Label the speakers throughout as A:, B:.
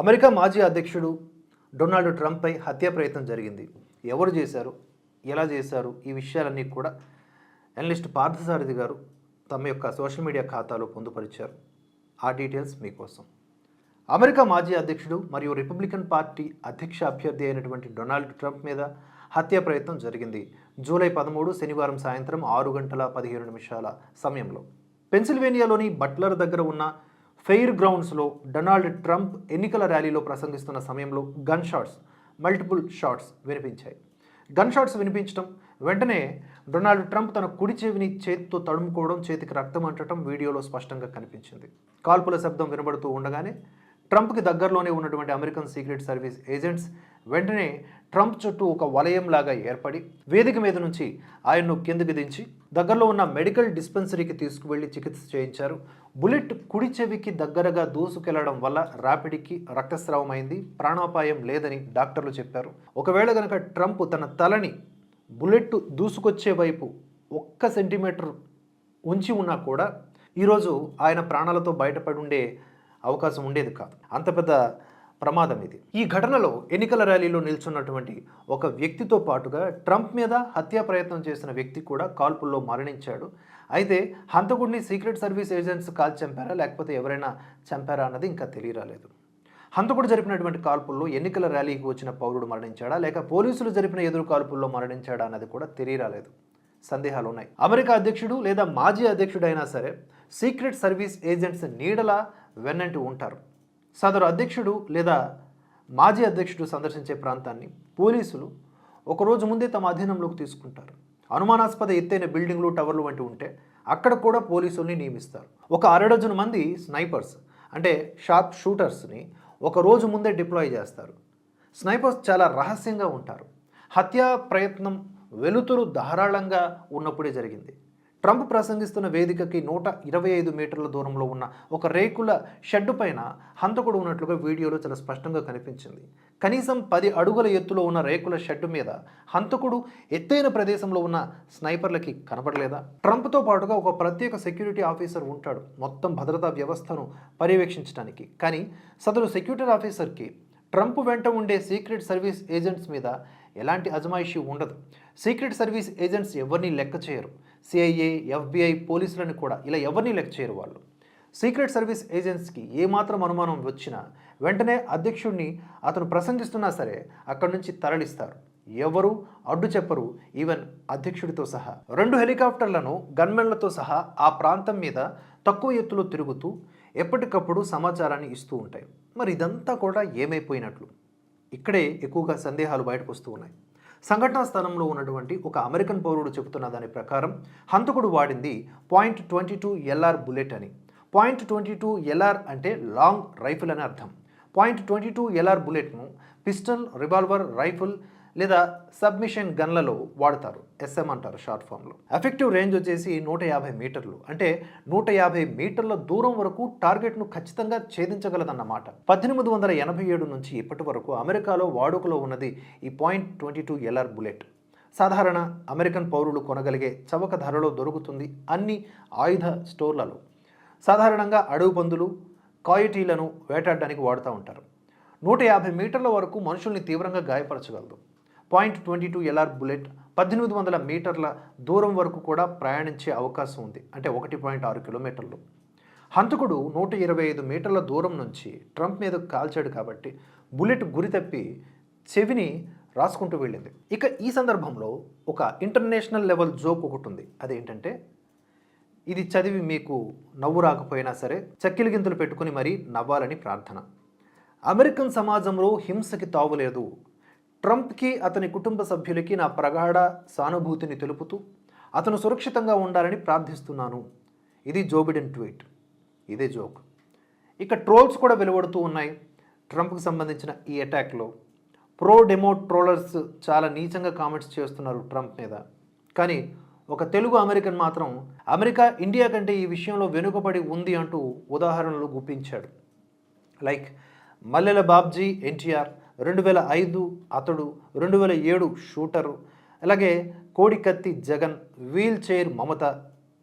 A: America మాజీ అధ్యక్షుడు Donald ట్రంప్పై హత్య ప్రయత్నం జరిగింది. ఎవరు చేశారు? ఎలా చేశారు? ఈ విషయాలన్నీ కూడా అనలిస్ట్ పార్థసారథి గారు తమ యొక్క సోషల్ మీడియా ఖాతాలో పొందుపరిచారు. ఆ డీటెయిల్స్ మీకోసం. అమెరికా మాజీ అధ్యక్షుడు మరియు రిపబ్లికన్ పార్టీ అధ్యక్ష అభ్యర్థి అయినటువంటి డొనాల్డ్ ట్రంప్ మీద హత్య ప్రయత్నం జరిగింది. జూలై పదమూడు శనివారం సాయంత్రం ఆరు గంటల పదిహేను నిమిషాల సమయంలో. పెన్సిల్వేనియాలోని బట్లర్ దగ్గర ఉన్న ఫెయిర్ గ్రౌండ్స్లో డొనాల్డ్ ట్రంప్ ఎన్నికల ర్యాలీలో ప్రసంగిస్తున్న సమయంలో గన్ షాట్స్ మల్టిపుల్ షాట్స్ వినిపించాయి. గన్ షాట్స్ వినిపించడం వెంటనే డొనాల్డ్ ట్రంప్ తన కుడి చెవిని చేతితో తడుముకోవడం చేతికి రక్తం అంటడం వీడియోలో స్పష్టంగా కనిపించింది. కాల్పుల శబ్దం వినబడుతూ ఉండగానే ట్రంప్కి దగ్గరలోనే ఉన్నటువంటి అమెరికన్ సీక్రెట్ సర్వీస్ ఏజెంట్స్ వెంటనే ట్రంప్ చుట్టూ ఒక వలయం లాగా ఏర్పడి వేదిక మీద నుంచి ఆయన్ను కిందకి దించి దగ్గరలో ఉన్న మెడికల్ డిస్పెన్సరీకి తీసుకువెళ్ళి చికిత్స చేయించారు. బుల్లెట్ కుడి చెవికి దగ్గరగా దూసుకెళ్ళడం వల్ల రాపిడికి అయింది ప్రాణాపాయం లేదని డాక్టర్లు చెప్పారు. ఒకవేళ గనక ట్రంప్ తన తలని బుల్లెట్ దూసుకొచ్చే వైపు ఒక్క సెంటీమీటర్ ఉంచి ఉన్నా కూడా ఈరోజు ఆయన ప్రాణాలతో బయటపడి ఉండే అవకాశం ఉండేది కాదు. అంత పెద్ద ప్రమాదం ఇది. ఈ ఘటనలో ఎన్నికల ర్యాలీలో నిల్చున్నటువంటి ఒక వ్యక్తితో పాటుగా ట్రంప్ మీద హత్యా ప్రయత్నం చేసిన వ్యక్తి కూడా కాల్పుల్లో మరణించాడు. అయితే హంతకుడిని సీక్రెట్ సర్వీస్ ఏజెంట్స్ కాల్ చంపారా? లేకపోతే ఎవరైనా చంపారా అన్నది ఇంకా తెలియరాలేదు హంతకుడు జరిపినటువంటి కాల్పుల్లో ఎన్నికల ర్యాలీకి వచ్చిన పౌరుడు మరణించాడా? లేక పోలీసులు జరిపిన ఎదురు కాల్పుల్లో మరణించాడా అన్నది కూడా తెలియరాలేదు సందేహాలు ఉన్నాయి అమెరికా అధ్యక్షుడు లేదా మాజీ అధ్యక్షుడైనా సరే సీక్రెట్ సర్వీస్ ఏజెంట్స్ నీడలా వెన్నంటి ఉంటారు. సదరు అధ్యక్షుడు లేదా మాజీ అధ్యక్షుడు సందర్శించే ప్రాంతాన్ని పోలీసులు ఒకరోజు ముందే తమ అధీనంలోకి తీసుకుంటారు. అనుమానాస్పద ఎత్తైన బిల్డింగ్లు టవర్లు వంటి ఉంటే అక్కడ కూడా పోలీసుల్ని నియమిస్తారు. ఒక అరడజను మంది స్నైపర్స్ అంటే షార్ప్ షూటర్స్ని ఒక రోజు ముందే డిప్లాయ్ చేస్తారు. స్నైపర్స్ చాలా రహస్యంగా ఉంటారు. హత్యా ప్రయత్నం వెలుతురు ధారాళంగా ఉన్నప్పుడే జరిగింది. ట్రంప్ ప్రసంగిస్తున్న వేదికకి నూట ఇరవై ఐదు మీటర్ల దూరంలో ఉన్న ఒక రేకుల షెడ్డు పైన హంతకుడు ఉన్నట్లుగా వీడియోలో చాలా స్పష్టంగా కనిపించింది. కనీసం పది అడుగుల ఎత్తులో ఉన్న రేకుల షెడ్డు మీద హంతకుడు ఎత్తైన ప్రదేశంలో ఉన్న స్నైపర్లకి కనపడలేదా ట్రంప్తో పాటుగా ఒక ప్రత్యేక సెక్యూరిటీ ఆఫీసర్ ఉంటాడు. మొత్తం భద్రతా వ్యవస్థను పర్యవేక్షించడానికి. కానీ సదరు సెక్యూరిటీ ఆఫీసర్కి ట్రంప్ వెంట ఉండే సీక్రెట్ సర్వీస్ ఏజెంట్స్ మీద ఎలాంటి అజమాయిషీ ఉండదు. సీక్రెట్ సర్వీస్ ఏజెంట్స్ ఎవరిని లెక్క చేయరు. సిఐఏ ఎఫ్బిఐ పోలీసులను కూడా ఇలా ఎవరిని లెక్క చేయరు వాళ్ళు. సీక్రెట్ సర్వీస్ ఏజెంట్స్కి ఏమాత్రం అనుమానం వచ్చినా వెంటనే అధ్యక్షుడిని అతను ప్రసంగిస్తున్నా సరే అక్కడి నుంచి తరలిస్తారు. ఎవరు? అడ్డు చెప్పరు. ఈవెన్ అధ్యక్షుడితో సహా. రెండు హెలికాప్టర్లను గన్మెన్లతో సహా ఆ ప్రాంతం మీద తక్కువ ఎత్తులో తిరుగుతూ ఎప్పటికప్పుడు సమాచారాన్ని ఇస్తూ ఉంటాయి. మరి ఇదంతా కూడా ఏమైపోయినట్లు? ఇక్కడే ఎక్కువగా సందేహాలు బయటకు వస్తూ ఉన్నాయి. సంఘటనా స్థలంలో ఉన్నటువంటి ఒక అమెరికన్ పౌరుడు చెబుతున్న దాని ప్రకారం హంతకుడు వాడింది point twenty two LR bullet అని. పాయింట్ ట్వంటీ టూ ఎల్ఆర్ అంటే లాంగ్ రైఫిల్ అని అర్థం. పాయింట్ ట్వంటీ టూ ఎల్ఆర్ బుల్లెట్ను పిస్టల్ రివాల్వర్ రైఫిల్ లేదా సబ్మిషన్ గన్లలో వాడతారు ఎస్ఎం అంటారు షార్ట్ ఫామ్లో. ఎఫెక్టివ్ రేంజ్ వచ్చేసి నూట యాభై మీటర్లు. అంటే నూట యాభై మీటర్ల దూరం వరకు టార్గెట్ను ఖచ్చితంగా ఛేదించగలదన్నమాట. పద్దెనిమిది వందల ఎనభై ఏడు నుంచి ఇప్పటి వరకు అమెరికాలో వాడుకలో ఉన్నది ఈ point twenty two LR bullet. సాధారణ అమెరికన్ పౌరులు కొనగలిగే చవక ధరలో దొరుకుతుంది అన్ని ఆయుధ స్టోర్లలో. సాధారణంగా అడవి పందులు కాయిటీలను వేటాడడానికి వాడుతూ ఉంటారు. నూట యాభై మీటర్ల వరకు మనుషుల్ని తీవ్రంగా గాయపరచగలదు. Point twenty two LR bullet పద్దెనిమిది వందల మీటర్ల దూరం వరకు కూడా ప్రయాణించే అవకాశం ఉంది. అంటే ఒకటి పాయింట్ ఆరు కిలోమీటర్లు. హంతకుడు నూట ఇరవై ఐదు మీటర్ల దూరం నుంచి ట్రంప్ మీద కాల్చాడు కాబట్టి బుల్లెట్ గురి తప్పి చెవిని రాసుకుంటూ వెళ్ళింది. ఇక ఈ సందర్భంలో ఒక ఇంటర్నేషనల్ లెవెల్ జోక్ ఒకటి ఉంది. అదేంటంటే ఇది చదివి మీకు నవ్వు రాకపోయినా సరే చక్కిలి గింతలు పెట్టుకుని మరీ నవ్వాలని ప్రార్థన. అమెరికన్ సమాజంలో హింసకి తావులేదు ట్రంప్కి అతని కుటుంబ సభ్యులకి నా ప్రగాఢ సానుభూతిని తెలుపుతూ అతను సురక్షితంగా ఉండాలని ప్రార్థిస్తున్నాను. ఇది జోబిడెన్ ట్వీట్. ఇదే జోక్. ఇక ట్రోల్స్ కూడా వెలువడుతూ ఉన్నాయి. ట్రంప్కి సంబంధించిన ఈ అటాక్లో. ప్రో డెమో ట్రోలర్స్ చాలా నీచంగా కామెంట్స్ చేస్తున్నారు ట్రంప్ మీద. కానీ ఒక తెలుగు అమెరికన్ మాత్రం అమెరికా ఇండియా కంటే ఈ విషయంలో వెనుకబడి ఉంది అంటూ ఉదాహరణలు గుప్పించాడు. లైక్ మల్లెల బాబ్జీ ఎన్టీఆర్ రెండు వేల ఐదు అతడు రెండు వేల ఏడు షూటరు. అలాగే కోడికత్తి జగన్ వీల్ చైర్ మమత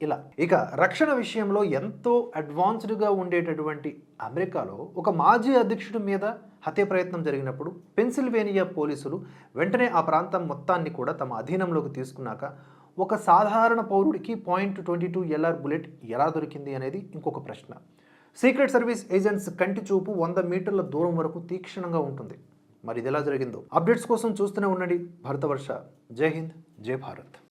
A: ఇలా. ఇక రక్షణ విషయంలో ఎంతో అడ్వాన్స్డ్గా ఉండేటటువంటి అమెరికాలో ఒక మాజీ అధ్యక్షుడి మీద హత్య ప్రయత్నం జరిగినప్పుడు పెన్సిల్వేనియా పోలీసులు వెంటనే ఆ ప్రాంతం మొత్తాన్ని కూడా తమ అధీనంలోకి తీసుకున్నాక ఒక సాధారణ పౌరుడికి point twenty two LR bullet ఎలా దొరికింది అనేది ఇంకొక ప్రశ్న. సీక్రెట్ సర్వీస్ ఏజెంట్స్ కంటి చూపు వంద మీటర్ల దూరం వరకు తీక్షణంగా ఉంటుంది. మరి ఇది ఎలా జరిగిందో. అప్డేట్స్ కోసం చూస్తూనే ఉండండి. భారతవర్ష. జై హింద్. జై భారత్.